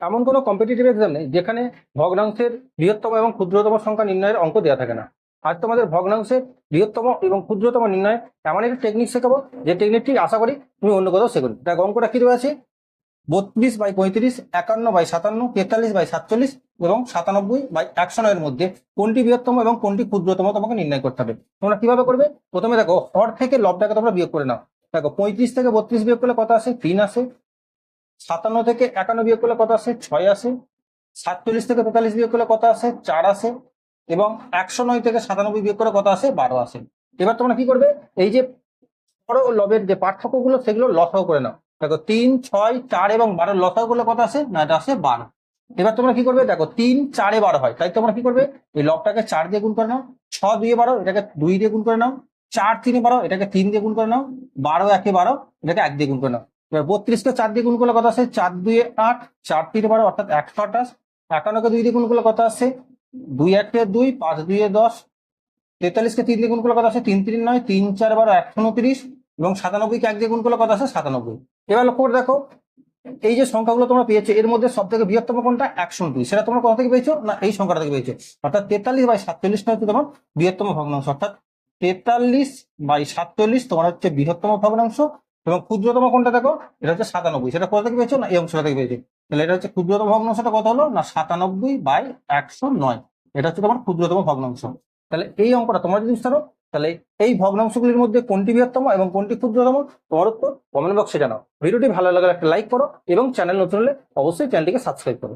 এমন কোনো competitive exam নেই, যেখানে ভগ্নাংশের বৃহত্তম এবং ক্ষুদ্রতম সংখ্যা নির্ণয়ের অঙ্ক দেওয়া থাকে না। আজ তোমাদের ভগ্নাংশের বৃহত্তম এবং ক্ষুদ্রতম নির্ণয় এমন একটা টেকনিক শেখাবো, যে টেকনিকটি আশা করি তুমি অন্য কোথাও শেখো দেখ, অঙ্কটা কি রয়েছে? বত্রিশ বাই পঁয়ত্রিশ, একান্ন বাই সাতান্ন, তেতাল্লিশ বাই সাতচল্লিশ এবং সাতানব্বই বাই একশো নয়ের মধ্যে কোনটি বৃহত্তম এবং কোনটি ক্ষুদ্রতম তোমাকে নির্ণয় করতে হবে। তোমরা কীভাবে করবে? প্রথমে দেখো, হর থেকে লবটাকে তোমরা বিয়োগ করে নাও। দেখো, পঁয়ত্রিশ থেকে বত্রিশ বিয়োগ করলে কত আসে? তিন আসে। সাতান্ন থেকে একান্ন বিয়োগ করলে কত আসে? ছয় আসে। সাতচল্লিশ থেকে তেতাল্লিশ বিয়োগ করলে কত আসে? চার আসে। এবং একশো নয় থেকে সাতানব্বই বিয়োগ করে কত আসে? বারো আসে। এবার তোমরা কি করবে? এই যে বড় লবের যে পার্থক্যগুলো, সেগুলো লসাও করে নাও। দেখো, তিন, ছয়, চার এবং বারো লসাও করলে কত আসে? না এটা আসে, বারো। এবার তোমরা কি করবে? দেখো, তিন, চারে বারো হয়। তাই তোমরা কি করবে? এই লবটাকে চার দিয়ে গুণ করে নাও। ছ দুইয়ে বারো, এটাকে দুই দিয়ে গুণ করে নাও। চার, তিনে বারো, এটাকে তিন দিয়ে গুণ করে নাও। বারো, একে বারো, এটাকে এক দিয়ে গুণ করে নাও। এবার বত্রিশকে চার দিয়ে গুণ করলে কত আসে? চার দুয়ে আট, চার তিনে বারো, অর্থাৎ একশো আঠাশ। একান্নকে দুই দিয়ে গুণ করলে কত আসে? দুই একে দুই, পাঁচ দুইয়ে দশ। তেতাল্লিশকে তিন দিয়ে গুণ করলে কত আসে? তিন তিন নয়, তিন চার বারো, একশো উনত্রিশ। এবং সাতানব্বইকে এক দিয়ে গুণ করলে কত আসে? সাতানব্বই। এবার লক্ষ্য করে দেখো, এই যে সংখ্যাগুলো তোমরা পেয়েছ, এর মধ্যে সব থেকে বৃহত্তম কোনটা? একশো দুই সেটা তোমরা কোথা থেকে পেয়েছ? না, এই সংখ্যাটা থেকে পেয়েছ। অর্থাৎ তেতাল্লিশ বাই সাতচল্লিশটা হচ্ছে তোমার বৃহত্তম ভগ্নাংশ। অর্থাৎ তেতাল্লিশ বাই সাতচল্লিশ তোমার হচ্ছে বৃহত্তম ভগ্নাংশ। এবং ক্ষুদ্রতম কোনটা দেখো? এটা হচ্ছে সাতানব্বই। সেটা কোথা থেকে পেয়েছ? না, এই অংশটা থেকে পেয়েছ। তাহলে এটা হচ্ছে ক্ষুদ্রতম ভগ্নাংশটা কত হলো? না, সাতানব্বই বাই একশো নয়। এটা হচ্ছে তোমার ক্ষুদ্রতম ভগ্নাংশ। তাহলে এই অঙ্কটা তোমরা যদি বুঝতে তাহলে এই ভগ্নাংশগুলির মধ্যে কোনটি বৃহত্তম এবং কোনটি ক্ষুদ্রতম, তোমার উত্তর কমেন্ট বক্সে জানাও। ভিডিওটি ভালো লাগলে একটা লাইক করো এবং চ্যানেল নতুন হলে অবশ্যই চ্যানেলটিকে সাবস্ক্রাইব করো।